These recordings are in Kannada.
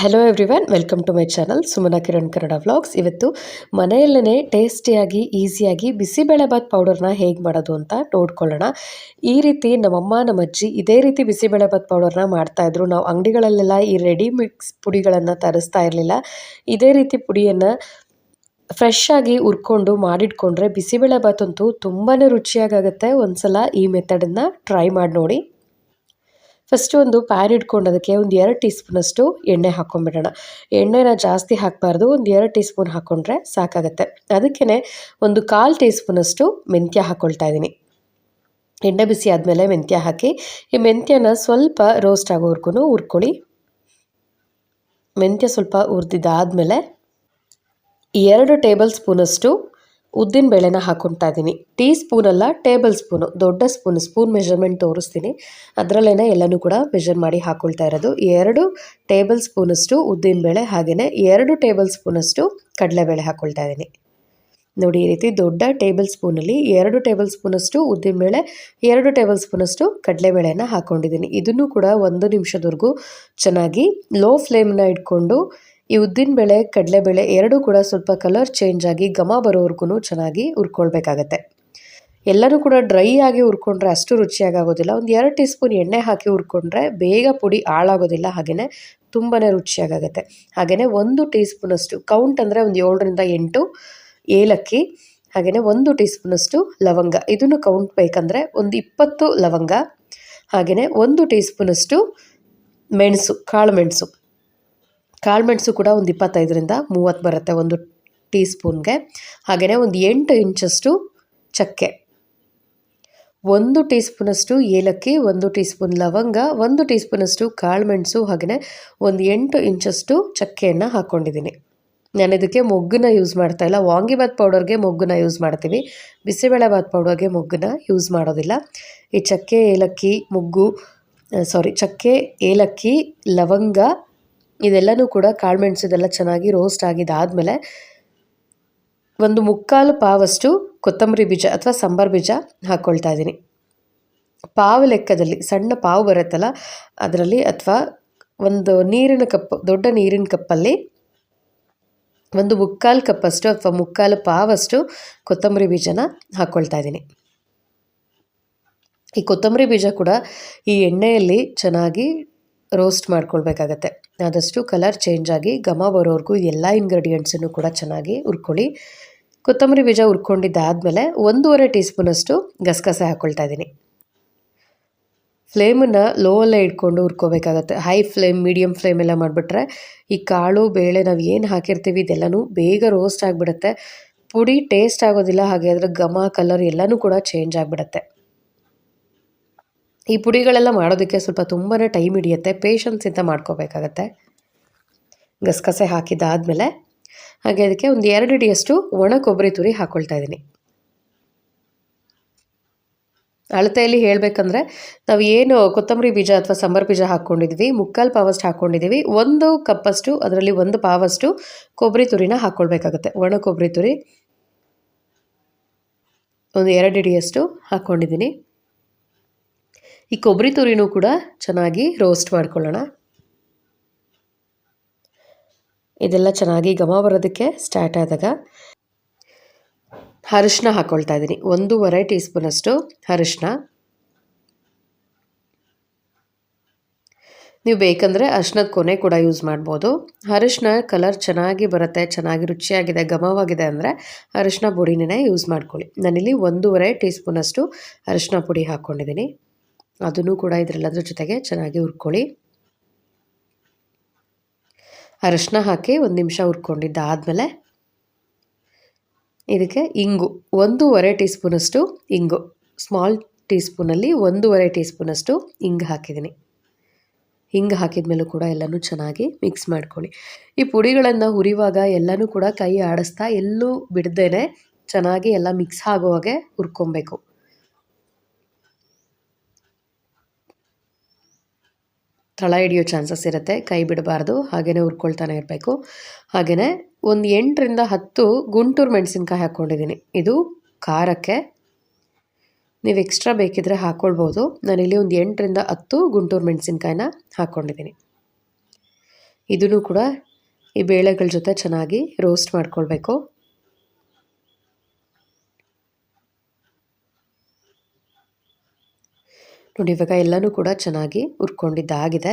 Hello everyone welcome to my channel Sumana Kiran Kannada vlogs ಇವತ್ತು ಮನೆಯಲ್ಲೇ ಟೇಸ್ಟಿಯಾಗಿ ಈಸಿಯಾಗಿ ಬಿಸಿಬೇಳೆಬಾತ್ ಪೌಡರ್ನ ಹೇಗೆ ಮಾಡೋದು ಅಂತ ನೋಡ್ಕೊಳ್ಳೋಣ. ಈ ರೀತಿ ನಮ್ಮಮ್ಮ ನಮ್ಮ ಅಜ್ಜಿ ಇದೇ ರೀತಿ ಬಿಸಿಬೇಳೆಬಾತ್ ಪೌಡರ್ನ ಮಾಡ್ತಾಯಿದ್ರು ನಾವು ಅಂಗಡಿಗಳಲ್ಲೆಲ್ಲ ಈ ರೆಡಿ ಮಿಕ್ಸ್ ಪುಡಿಗಳನ್ನು ತರಿಸ್ತಾ ಇರಲಿಲ್ಲ. ಇದೇ ರೀತಿ ಪುಡಿಯನ್ನು ಫ್ರೆಶ್ ಆಗಿ ಹುರ್ಕೊಂಡು ಮಾಡಿಟ್ಕೊಂಡ್ರೆ ಬಿಸಿಬೇಳೆಬಾತ್ ಅಂತೂ ತುಂಬಾ ರುಚಿಯಾಗುತ್ತೆ ಒಂದು ಸಲ ಈ ಮೆಥಡನ್ನು ಟ್ರೈ ಮಾಡಿ ನೋಡಿ. ಫಸ್ಟ್ ಒಂದು ಪ್ಯಾನ್ ಇಟ್ಕೊಂಡು ಅದಕ್ಕೆ ಒಂದು ಎರಡು ಟೀ ಸ್ಪೂನಷ್ಟು ಎಣ್ಣೆ ಹಾಕ್ಕೊಂಡ್ಬಿಡೋಣ. ಎಣ್ಣೆನ ಜಾಸ್ತಿ ಹಾಕಬಾರ್ದು, ಒಂದು ಎರಡು ಟೀ ಸ್ಪೂನ್ ಹಾಕ್ಕೊಂಡ್ರೆ ಸಾಕಾಗುತ್ತೆ. ಅದಕ್ಕೇ ಒಂದು ಕಾಲು ಟೀ ಸ್ಪೂನಷ್ಟು ಮೆಂತ್ಯ ಹಾಕ್ಕೊಳ್ತಾ ಇದ್ದೀನಿ. ಎಣ್ಣೆ ಬಿಸಿ ಆದಮೇಲೆ ಮೆಂತ್ಯ ಹಾಕಿ, ಈ ಮೆಂತ್ಯನ ಸ್ವಲ್ಪ ರೋಸ್ಟ್ ಆಗೋವರೆಗೂ ಹುರ್ಕೊಳ್ಳಿ. ಮೆಂತ್ಯ ಸ್ವಲ್ಪ ಹುರಿದಿದ್ದಾದಮೇಲೆ ಎರಡು ಟೇಬಲ್ ಸ್ಪೂನಷ್ಟು ಉದ್ದಿನ ಬೇಳೆನ ಹಾಕ್ಕೊಳ್ತಾ ಇದ್ದೀನಿ. ಟೀ ಸ್ಪೂನಲ್ಲ ಟೇಬಲ್ ಸ್ಪೂನು, ದೊಡ್ಡ ಸ್ಪೂನ್ ಸ್ಪೂನ್ ಮೆಷರ್ಮೆಂಟ್ ತೋರಿಸ್ತೀನಿ. ಅದರಲ್ಲೇನೆ ಎಲ್ಲನೂ ಕೂಡ ಮೆಷರ್ ಮಾಡಿ ಹಾಕೊಳ್ತಾ ಇರೋದು. ಎರಡು ಟೇಬಲ್ ಸ್ಪೂನಷ್ಟು ಉದ್ದಿನಬೇಳೆ ಹಾಗೆಯೇ ಎರಡು ಟೇಬಲ್ ಸ್ಪೂನಷ್ಟು ಕಡಲೆಬೇಳೆ ಹಾಕೊಳ್ತಾ ಇದ್ದೀನಿ. ನೋಡಿ, ಈ ರೀತಿ ದೊಡ್ಡ ಟೇಬಲ್ ಸ್ಪೂನಲ್ಲಿ ಎರಡು ಟೇಬಲ್ ಸ್ಪೂನಷ್ಟು ಉದ್ದಿನಬೇಳೆ ಎರಡು ಟೇಬಲ್ ಸ್ಪೂನಷ್ಟು ಕಡಲೆಬೇಳೆನ ಹಾಕ್ಕೊಂಡಿದ್ದೀನಿ ಇದನ್ನು ಕೂಡ ಒಂದು ನಿಮಿಷದವರೆಗೂ ಚೆನ್ನಾಗಿ ಲೋ ಫ್ಲೇಮ್ನ ಇಟ್ಕೊಂಡು ಈ ಉದ್ದಿನ ಬೇಳೆ, ಕಡಲೆ ಕಡಲೆಬೇಳೆ ಎರಡೂ ಕೂಡ ಸ್ವಲ್ಪ ಕಲರ್ ಚೇಂಜ್ ಆಗಿ ಘಮ ಬರೋವರೆಗೂ ಚೆನ್ನಾಗಿ ಹುರ್ಕೊಳ್ಬೇಕಾಗತ್ತೆ. ಎಲ್ಲನೂ ಕೂಡ ಡ್ರೈ ಆಗಿ ಹುರ್ಕೊಂಡ್ರೆ ಅಷ್ಟು ರುಚಿಯಾಗೋದಿಲ್ಲ ಒಂದು ಎರಡು ಟೀ ಸ್ಪೂನ್ ಎಣ್ಣೆ ಹಾಕಿ ಹುರ್ಕೊಂಡ್ರೆ ಬೇಗ ಪುಡಿ ಹಾಳಾಗೋದಿಲ್ಲ ಹಾಗೆಯೇ ತುಂಬಾ ರುಚಿಯಾಗತ್ತೆ ಹಾಗೆಯೇ ಒಂದು ಟೀ ಸ್ಪೂನಷ್ಟು ಕೌಂಟ್ ಅಂದರೆ ಒಂದು ಏಳರಿಂದ ಎಂಟು ಏಲಕ್ಕಿ ಹಾಗೆಯೇ ಒಂದು ಟೀ ಸ್ಪೂನಷ್ಟು ಲವಂಗ. ಇದನ್ನು ಕೌಂಟ್ ಬೇಕಂದರೆ ಒಂದು ಇಪ್ಪತ್ತು ಲವಂಗ ಹಾಗೆಯೇ ಒಂದು ಟೀ ಸ್ಪೂನಷ್ಟು ಮೆಣಸು, ಕಾಳು ಮೆಣಸು. ಕಾಳುಮೆಣಸು ಕೂಡ ಒಂದು ಇಪ್ಪತ್ತೈದರಿಂದ ಮೂವತ್ತು ಬರುತ್ತೆ ಒಂದು ಟೀ ಸ್ಪೂನ್ಗೆ ಹಾಗೆಯೇ ಒಂದು ಎಂಟು ಇಂಚಷ್ಟು ಚಕ್ಕೆ. ಒಂದು ಟೀ ಸ್ಪೂನಷ್ಟು ಏಲಕ್ಕಿ, ಒಂದು ಟೀ ಸ್ಪೂನ್ ಲವಂಗ, ಒಂದು ಟೀ ಸ್ಪೂನಷ್ಟು ಕಾಳುಮೆಣಸು ಹಾಗೆಯೇ ಒಂದು ಎಂಟು ಇಂಚಷ್ಟು ಚಕ್ಕೆಯನ್ನು ಹಾಕ್ಕೊಂಡಿದ್ದೀನಿ. ನಾನು ಇದಕ್ಕೆ ಮೊಗ್ಗನ್ನ ಯೂಸ್ ಮಾಡ್ತಾ ಇಲ್ಲ. ವಾಂಗಿಬಾತ್ ಪೌಡರ್ಗೆ ಮೊಗ್ಗನ್ನ ಯೂಸ್ ಮಾಡ್ತೀವಿ. ಬಿಸಿಬೇಳೆಬಾತ್ ಪೌಡರ್ಗೆ ಮೊಗ್ಗನ್ನ ಯೂಸ್ ಮಾಡೋದಿಲ್ಲ. ಈ ಚಕ್ಕೆ, ಏಲಕ್ಕಿ, ಮೊಗ್ಗು ಸಾರಿ ಚಕ್ಕೆ, ಏಲಕ್ಕಿ, ಲವಂಗ ಇದೆಲ್ಲನೂ ಕೂಡ ಕಾಳುಮೆಣಸು ಇದೆಲ್ಲ ಚೆನ್ನಾಗಿ ರೋಸ್ಟ್ ಆಗಿದ್ದಾದಮೇಲೆ ಒಂದು ಮುಕ್ಕಾಲು ಪಾವಷ್ಟು ಕೊತ್ತಂಬರಿ ಬೀಜ ಅಥವಾ ಸಾಂಬಾರು ಬೀಜ ಹಾಕ್ಕೊಳ್ತಾ ಇದ್ದೀನಿ ಪಾವು ಲೆಕ್ಕದಲ್ಲಿ ಸಣ್ಣ ಪಾವು ಬರುತ್ತಲ್ಲ ಅದರಲ್ಲಿ ಅಥವಾ ಒಂದು ನೀರಿನ ಕಪ್, ದೊಡ್ಡ ನೀರಿನ ಕಪ್ಪಲ್ಲಿ ಒಂದು ಮುಕ್ಕಾಲು ಕಪ್ಪಷ್ಟು ಅಥವಾ ಮುಕ್ಕಾಲು ಪಾವಷ್ಟು ಕೊತ್ತಂಬರಿ ಬೀಜನ ಹಾಕ್ಕೊಳ್ತಾ ಇದ್ದೀನಿ ಈ ಕೊತ್ತಂಬರಿ ಬೀಜ ಕೂಡ ಈ ಎಣ್ಣೆಯಲ್ಲಿ ಚೆನ್ನಾಗಿ ರೋಸ್ಟ್ ಮಾಡ್ಕೊಳ್ಬೇಕಾಗತ್ತೆ. ಆದಷ್ಟು ಕಲರ್ ಚೇಂಜ್ ಆಗಿ ಘಮ ಬರೋವರೆಗೂ ಎಲ್ಲ ಇಂಗ್ರೀಡಿಯೆಂಟ್ಸನ್ನು ಕೂಡ ಚೆನ್ನಾಗಿ ಹುರ್ಕೊಳ್ಳಿ. ಕೊತ್ತಂಬರಿ ಬೀಜ ಹುರ್ಕೊಂಡಿದ್ದಾದಮೇಲೆ ಒಂದೂವರೆ ಟೀ ಸ್ಪೂನಷ್ಟು ಗಸಗಸೆ ಹಾಕ್ಕೊಳ್ತಾ ಇದ್ದೀನಿ. ಫ್ಲೇಮನ್ನು ಲೋ ಅಲ್ಲೇ ಇಟ್ಕೊಂಡು ಹುರ್ಕೋಬೇಕಾಗತ್ತೆ. ಹೈ ಫ್ಲೇಮ್ ಮೀಡಿಯಮ್ ಫ್ಲೇಮ್ ಎಲ್ಲ ಮಾಡಿಬಿಟ್ರೆ ಈ ಕಾಳು, ಬೇಳೆ ನಾವು ಏನು ಹಾಕಿರ್ತೀವಿ ಇದೆಲ್ಲನೂ ಬೇಗ ರೋಸ್ಟ್ ಆಗಿಬಿಡುತ್ತೆ. ಪುಡಿ ಟೇಸ್ಟ್ ಆಗೋದಿಲ್ಲ, ಹಾಗೆ ಅದರ ಘಮ ಕಲರ್ ಎಲ್ಲನೂ ಕೂಡ ಚೇಂಜ್ ಆಗಿಬಿಡುತ್ತೆ. ಈ ಪುಡಿಗಳೆಲ್ಲ ಮಾಡೋದಕ್ಕೆ ಸ್ವಲ್ಪ ತುಂಬಾ ಟೈಮ್ ಹಿಡಿಯುತ್ತೆ. ಪೇಷನ್ಸಿಂದ ಮಾಡ್ಕೋಬೇಕಾಗತ್ತೆ. ಗಸಗಸೆ ಹಾಕಿದ್ದಾದಮೇಲೆ ಹಾಗೆ ಅದಕ್ಕೆ ಒಂದು ಎರಡು ಇಡಿಯಷ್ಟು ಒಣ ಕೊಬ್ಬರಿ ತುರಿ ಹಾಕ್ಕೊಳ್ತಾ ಇದ್ದೀನಿ. ಅಳತೆಯಲ್ಲಿ ಹೇಳಬೇಕಂದ್ರೆ ನಾವು ಏನು ಕೊತ್ತಂಬರಿ ಬೀಜ ಅಥವಾ ಸಾಂಬಾರು ಬೀಜ ಹಾಕ್ಕೊಂಡಿದ್ವಿ, ಮುಕ್ಕಾಲು ಪಾವಷ್ಟು ಹಾಕ್ಕೊಂಡಿದ್ದೀವಿ, ಒಂದು ಕಪ್ಪಷ್ಟು, ಅದರಲ್ಲಿ ಒಂದು ಪಾವಷ್ಟು ಕೊಬ್ಬರಿ ತುರಿನ ಹಾಕ್ಕೊಳ್ಬೇಕಾಗತ್ತೆ ಒಣ ಕೊಬ್ಬರಿ ತುರಿ ಒಂದು ಎರಡು ಇಡಿಯಷ್ಟು ಹಾಕ್ಕೊಂಡಿದ್ದೀನಿ ಈ ಕೊಬ್ಬರಿ ತುರಿನೂ ಕೂಡ ಚೆನ್ನಾಗಿ ರೋಸ್ಟ್ ಮಾಡ್ಕೊಳ್ಳೋಣ. ಇದೆಲ್ಲ ಚೆನ್ನಾಗಿ ಘಮ ಬರೋದಕ್ಕೆ ಸ್ಟಾರ್ಟ್ ಆದಾಗ ಅರಿಶಿನ ಹಾಕ್ಕೊಳ್ತಾ ಇದ್ದೀನಿ. ಒಂದೂವರೆ ಟೀ ಸ್ಪೂನಷ್ಟು ಅರಿಶಿನ ನೀವು ಬೇಕಂದರೆ ಅರಿಶಿನದ ಕೊನೆ ಕೂಡ ಯೂಸ್ ಮಾಡ್ಬೋದು. ಅರಿಶಿನ ಕಲರ್ ಚೆನ್ನಾಗಿ ಬರುತ್ತೆ, ಚೆನ್ನಾಗಿ ರುಚಿಯಾಗಿದೆ, ಘಮವಾಗಿದೆ ಅಂದರೆ ಅರಿಶಿನ ಪುಡಿನೇ ಯೂಸ್ ಮಾಡ್ಕೊಳ್ಳಿ. ನಾನಿಲ್ಲಿ ಒಂದೂವರೆ ಟೀ ಸ್ಪೂನಷ್ಟು ಅರಿಶಿನ ಪುಡಿ ಹಾಕ್ಕೊಂಡಿದ್ದೀನಿ. ಅದನ್ನು ಕೂಡ ಇದರೆಲ್ಲದ್ರ ಜೊತೆಗೆ ಚೆನ್ನಾಗಿ ಹುರ್ಕೊಳ್ಳಿ. ಅರಶಿನ ಹಾಕಿ ಒಂದು ನಿಮಿಷ ಹುರ್ಕೊಂಡಿದ್ದಾದಮೇಲೆ ಇದಕ್ಕೆ ಇಂಗು, ಒಂದೂವರೆ ಟೀ ಸ್ಪೂನಷ್ಟು ಇಂಗು. ಸ್ಮಾಲ್ ಟೀ ಸ್ಪೂನಲ್ಲಿ ಒಂದೂವರೆ ಟೀ ಸ್ಪೂನಷ್ಟು ಇಂಗು ಹಾಕಿದ್ದೀನಿ. ಹಿಂಗೆ ಹಾಕಿದ ಮೇಲೂ ಕೂಡ ಎಲ್ಲನೂ ಚೆನ್ನಾಗಿ ಮಿಕ್ಸ್ ಮಾಡ್ಕೊಳ್ಳಿ. ಈ ಪುಡಿಗಳನ್ನು ಹುರಿವಾಗ ಎಲ್ಲನೂ ಕೂಡ ಕೈ ಆಡಿಸ್ತಾ ಎಲ್ಲೂ ಬಿಡ್ದೇ ಚೆನ್ನಾಗಿ ಎಲ್ಲ ಮಿಕ್ಸ್ ಆಗೋ ಹಾಗೆ ಹುರ್ಕೊಬೇಕು. ತಳ ಹಿಡಿಯೋ ಚಾನ್ಸಸ್ ಇರುತ್ತೆ, ಕೈ ಬಿಡಬಾರ್ದು ಹಾಗೆಯೇ ಉರ್ಕೊಳ್ತಾನೆ ಇರಬೇಕು. ಹಾಗೆಯೇ ಒಂದು ಎಂಟರಿಂದ ಹತ್ತು ಗುಂಟೂರು ಮೆಣಸಿನ್ಕಾಯಿ ಹಾಕ್ಕೊಂಡಿದ್ದೀನಿ. ಇದು ಖಾರಕ್ಕೆ. ನೀವು ಎಕ್ಸ್ಟ್ರಾ ಬೇಕಿದ್ರೆ ಹಾಕ್ಕೊಳ್ಬೋದು ನಾನಿಲ್ಲಿ ಒಂದು ಎಂಟರಿಂದ ಹತ್ತು ಗುಂಟೂರು ಮೆಣಸಿನ್ಕಾಯಿನ ಹಾಕ್ಕೊಂಡಿದ್ದೀನಿ ಇದನ್ನು ಕೂಡ ಈ ಬೇಳೆಗಳ ಜೊತೆ ಚೆನ್ನಾಗಿ ರೋಸ್ಟ್ ಮಾಡ್ಕೊಳ್ಬೇಕು. ನೋಡಿ ಇವಾಗ ಎಲ್ಲನೂ ಕೂಡ ಚೆನ್ನಾಗಿ ಉರ್ಕೊಂಡಿದ್ದಾಗಿದೆ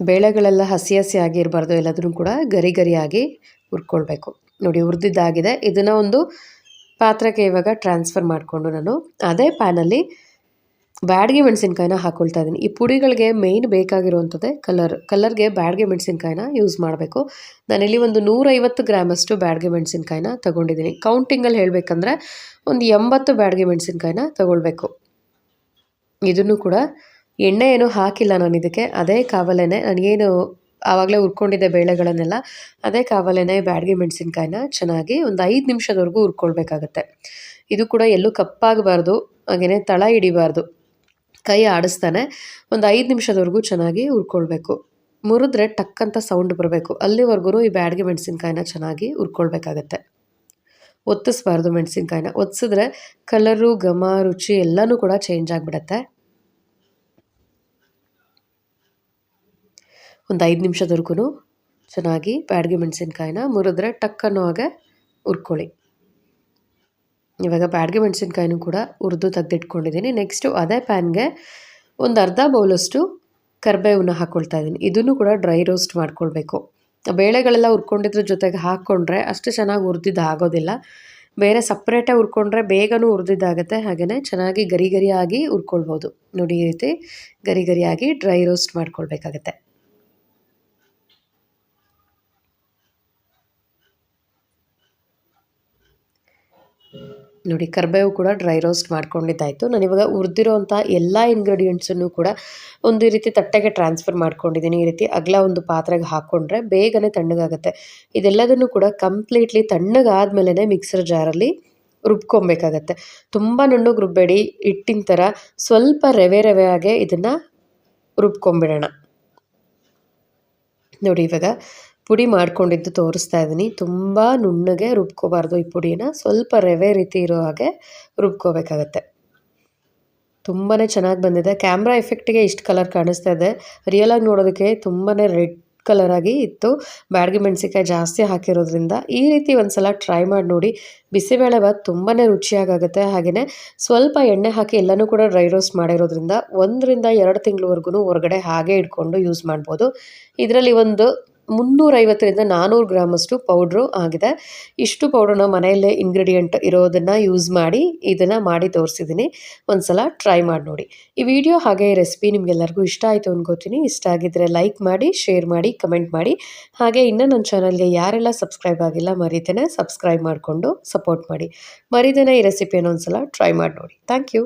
ಬೇಳೆಗಳೆಲ್ಲ ಹಸಿ ಹಸಿ ಆಗಿರಬಾರ್ದು ಎಲ್ಲದನ್ನು ಕೂಡ ಗರಿ ಗರಿಯಾಗಿ ಉರ್ಕೊಳ್ಬೇಕು ನೋಡಿ, ಹುರಿದಿದ್ದಾಗಿದೆ. ಇದನ್ನು ಒಂದು ಪಾತ್ರಕ್ಕೆ ಇವಾಗ ಟ್ರಾನ್ಸ್ಫರ್ ಮಾಡಿಕೊಂಡು ನಾನು ಅದೇ ಪ್ಯಾನಲ್ಲಿ ಬ್ಯಾಡ್ಗೆ ಮೆಣಸಿನ್ಕಾಯಿನ ಹಾಕೊಳ್ತಾ ಇದ್ದೀನಿ. ಈ ಪುಡಿಗಳಿಗೆ ಮೇಯ್ನ್ ಬೇಕಾಗಿರುವಂಥದ್ದೇ ಕಲರ್ ಕಲರ್ಗೆ ಬ್ಯಾಡ್ಗೆ ಮೆಣಸಿನ್ಕಾಯಿನ ಯೂಸ್ ಮಾಡಬೇಕು. ನಾನಿಲ್ಲಿ ಒಂದು ನೂರೈವತ್ತು ಗ್ರಾಮಷ್ಟು ಬ್ಯಾಡ್ಗೆ ಮೆಣಸಿನ್ಕಾಯಿನ ತೊಗೊಂಡಿದ್ದೀನಿ. ಕೌಂಟಿಂಗಲ್ಲಿ ಹೇಳಬೇಕಂದ್ರೆ ಒಂದು ಎಂಬತ್ತು ಬ್ಯಾಡ್ಗೆ ಮೆಣಸಿನ್ಕಾಯಿನ ತೊಗೊಳ್ಬೇಕು. ಇದನ್ನು ಕೂಡ ಎಣ್ಣೆ ಏನು ಹಾಕಿಲ್ಲ ನಾನು ಇದಕ್ಕೆ. ಅದೇ ಕಾವಲೇನೆ ನನಗೇನು ಆವಾಗಲೇ ಹುರ್ಕೊಂಡಿದ್ದೆ ಬೇಳೆಗಳನ್ನೆಲ್ಲ ಅದೇ ಕಾವಲೇನೆ ಬ್ಯಾಡ್ಗೆ ಮೆಣಸಿನ್ಕಾಯಿನ ಚೆನ್ನಾಗಿ ಒಂದು ಐದು ನಿಮಿಷದವರೆಗೂ ಹುರ್ಕೊಳ್ಬೇಕಾಗತ್ತೆ. ಇದು ಕೂಡ ಎಲ್ಲೂ ಕಪ್ಪಾಗಬಾರ್ದು ಹಾಗೆಯೇ ತಳ ಹಿಡಿಬಾರ್ದು. ಕೈ ಆಡಿಸ್ತಾನೆ. ಒಂದು ಐದು ನಿಮಿಷದವರೆಗೂ ಚೆನ್ನಾಗಿ ಉರ್ಕೊಳ್ಬೇಕು. ಮುರಿದ್ರೆ ಟಕ್ ಅಂತ ಸೌಂಡ್ ಬರಬೇಕು. ಅಲ್ಲಿವರೆಗೂ ಈ ಬ್ಯಾಡ್ಗೆ ಮೆಣಸಿನ್ಕಾಯಿನ ಚೆನ್ನಾಗಿ ಹುರ್ಕೊಳ್ಬೇಕಾಗತ್ತೆ ಒತ್ತಿಸ್ಬಾರ್ದು ಮೆಣಸಿನ್ಕಾಯಿನ. ಒತ್ತಿಸಿದ್ರೆ ಕಲರು ಘಮ, ರುಚಿ ಎಲ್ಲನೂ ಕೂಡ ಚೇಂಜ್ ಆಗಿಬಿಡತ್ತೆ. ಒಂದು ಐದು ನಿಮಿಷದವರೆಗೂ ಚೆನ್ನಾಗಿ ಬ್ಯಾಡ್ಗೆ ಮೆಣಸಿನ್ಕಾಯಿನ ಮುರಿದ್ರೆ ಟಕ್ ಅನ್ನೋ ಹಾಗೆ ಹುರ್ಕೊಳ್ಳಿ ಇವಾಗ ಬ್ಯಾಡ್ಗೆ ಮೆಣಸಿನ್ಕಾಯಿನೂ ಕೂಡ ಹುರಿದು ತೆಗೆದಿಟ್ಕೊಂಡಿದ್ದೀನಿ. ನೆಕ್ಸ್ಟು ಅದೇ ಪ್ಯಾನ್ಗೆ ಒಂದು ಅರ್ಧ ಬೌಲಷ್ಟು ಕರ್ಬೇವನ್ನ ಹಾಕ್ಕೊಳ್ತಾ ಇದ್ದೀನಿ. ಇದನ್ನು ಕೂಡ ಡ್ರೈ ರೋಸ್ಟ್ ಮಾಡ್ಕೊಳ್ಬೇಕು. ಬೇಳೆಗಳೆಲ್ಲ ಹುರ್ಕೊಂಡಿದ್ರ ಜೊತೆಗೆ ಹಾಕ್ಕೊಂಡ್ರೆ ಅಷ್ಟು ಚೆನ್ನಾಗಿ ಹುರಿದಿದ್ದು ಆಗೋದಿಲ್ಲ. ಬೇರೆ ಸಪ್ರೇಟಾಗಿ ಹುರ್ಕೊಂಡ್ರೆ ಬೇಗನೂ ಹುರಿದಿದ್ದಾಗುತ್ತೆ. ಹಾಗೆಯೇ ಚೆನ್ನಾಗಿ ಗರಿ ಗರಿಯಾಗಿ ಹುರ್ಕೊಳ್ಬೋದು. ನೋಡಿ ಈ ರೀತಿ ಗರಿ ಗರಿಯಾಗಿ ಡ್ರೈ ರೋಸ್ಟ್ ಮಾಡ್ಕೊಳ್ಬೇಕಾಗತ್ತೆ. ನೋಡಿ, ಕರಿಬೇವು ಕೂಡ ಡ್ರೈ ರೋಸ್ಟ್ ಮಾಡ್ಕೊಂಡಿದ್ದಾಯಿತು. ನಾನಿವಾಗ ಹುರಿದಿರೋಂಥ ಎಲ್ಲ ಇಂಗ್ರೀಡಿಯೆಂಟ್ಸನ್ನು ಕೂಡ ಒಂದು ರೀತಿ ತಟ್ಟೆಗೆ ಟ್ರಾನ್ಸ್ಫರ್ ಮಾಡ್ಕೊಂಡಿದ್ದೀನಿ. ಈ ರೀತಿ ಅಗಲ ಒಂದು ಪಾತ್ರೆಗೆ ಹಾಕ್ಕೊಂಡ್ರೆ ಬೇಗನೆ ತಣ್ಣಗಾಗುತ್ತೆ. ಇದೆಲ್ಲದನ್ನು ಕೂಡ ಕಂಪ್ಲೀಟ್ಲಿ ತಣ್ಣಗಾದ್ಮೇಲೆ ಮಿಕ್ಸರ್ ಜಾರಲ್ಲಿ ರುಬ್ಕೊಬೇಕಾಗತ್ತೆ. ತುಂಬ ನುಣ್ಣಗೆ ರುಬ್ಬೇಡಿ. ಹಿಟ್ಟಿನ ಥರ ಸ್ವಲ್ಪ ರವೆ ರವೆ ಆಗೇ ಇದನ್ನು ರುಬ್ಕೊಂಬಿಡೋಣ. ನೋಡಿ, ಇವಾಗ ಪುಡಿ ಮಾಡ್ಕೊಂಡಿದ್ದು ತೋರಿಸ್ತಾ ಇದ್ದೀನಿ. ತುಂಬ ನುಣ್ಣಗೆ ರುಬ್ಕೋಬಾರ್ದು ಈ ಪುಡಿನ. ಸ್ವಲ್ಪ ರವೆ ರೀತಿ ಇರೋ ಹಾಗೆ ರುಬ್ಕೋಬೇಕಾಗತ್ತೆ. ತುಂಬಾ ಚೆನ್ನಾಗಿ ಬಂದಿದೆ. ಕ್ಯಾಮ್ರಾ ಎಫೆಕ್ಟಿಗೆ ಇಷ್ಟು ಕಲರ್ ಕಾಣಿಸ್ತಾ ಇದೆ. ರಿಯಲಾಗಿ ನೋಡೋದಕ್ಕೆ ತುಂಬಾ ರೆಡ್ ಕಲರಾಗಿ ಇತ್ತು. ಬ್ಯಾಡ್ಗೆ ಮೆಣಸಿಕಾಯಿ ಜಾಸ್ತಿ ಹಾಕಿರೋದ್ರಿಂದ ಈ ರೀತಿ ಒಂದು ಸಲ ಟ್ರೈ ಮಾಡಿ ನೋಡಿ. ಬಿಸಿಬೇಳೆ ಭಾತ್ ತುಂಬಾ ರುಚಿಯಾಗುತ್ತೆ ಹಾಗೆಯೇ ಸ್ವಲ್ಪ ಎಣ್ಣೆ ಹಾಕಿ ಎಲ್ಲನೂ ಕೂಡ ಡ್ರೈ ರೋಸ್ಟ್ ಮಾಡಿರೋದ್ರಿಂದ ಒಂದರಿಂದ ಎರಡು ತಿಂಗಳವರೆಗೂ ಹೊರಗಡೆ ಹಾಗೆ ಇಟ್ಕೊಂಡು ಯೂಸ್ ಮಾಡ್ಬೋದು. ಇದರಲ್ಲಿ ಒಂದು ಮುನ್ನೂರೈವತ್ತರಿಂದ ನಾನ್ನೂರು ಗ್ರಾಮಷ್ಟು ಪೌಡ್ರು ಆಗಿದೆ. ಇಷ್ಟು ಪೌಡ್ರನ್ನ ಮನೆಯಲ್ಲೇ ಇಂಗ್ರೀಡಿಯೆಂಟ್ ಇರೋದನ್ನು ಯೂಸ್ ಮಾಡಿ ಇದನ್ನು ಮಾಡಿ ತೋರಿಸಿದ್ದೀನಿ ಒಂದು ಸಲ ಟ್ರೈ ಮಾಡಿ ನೋಡಿ. ಈ ವಿಡಿಯೋ ಹಾಗೆ ರೆಸಿಪಿ ನಿಮಗೆಲ್ಲರಿಗೂ ಇಷ್ಟ ಆಯಿತು ಅಂದ್ಕೋತೀನಿ ಇಷ್ಟ ಆಗಿದ್ದರೆ ಲೈಕ್ ಮಾಡಿ ಶೇರ್ ಮಾಡಿ ಕಮೆಂಟ್ ಮಾಡಿ. ಹಾಗೆ ಇನ್ನೂ ನನ್ನ ಚಾನಲ್ಗೆ ಯಾರೆಲ್ಲ ಸಬ್ಸ್ಕ್ರೈಬ್ ಆಗಿಲ್ಲ ಮರಿತೇನೆ ಸಬ್ಸ್ಕ್ರೈಬ್ ಮಾಡಿಕೊಂಡು ಸಪೋರ್ಟ್ ಮಾಡಿ. ಮರಿದೇನೆ ಈ ರೆಸಿಪಿಯನ್ನು ಒಂದು ಸಲ ಟ್ರೈ ಮಾಡಿ ನೋಡಿ. Thank you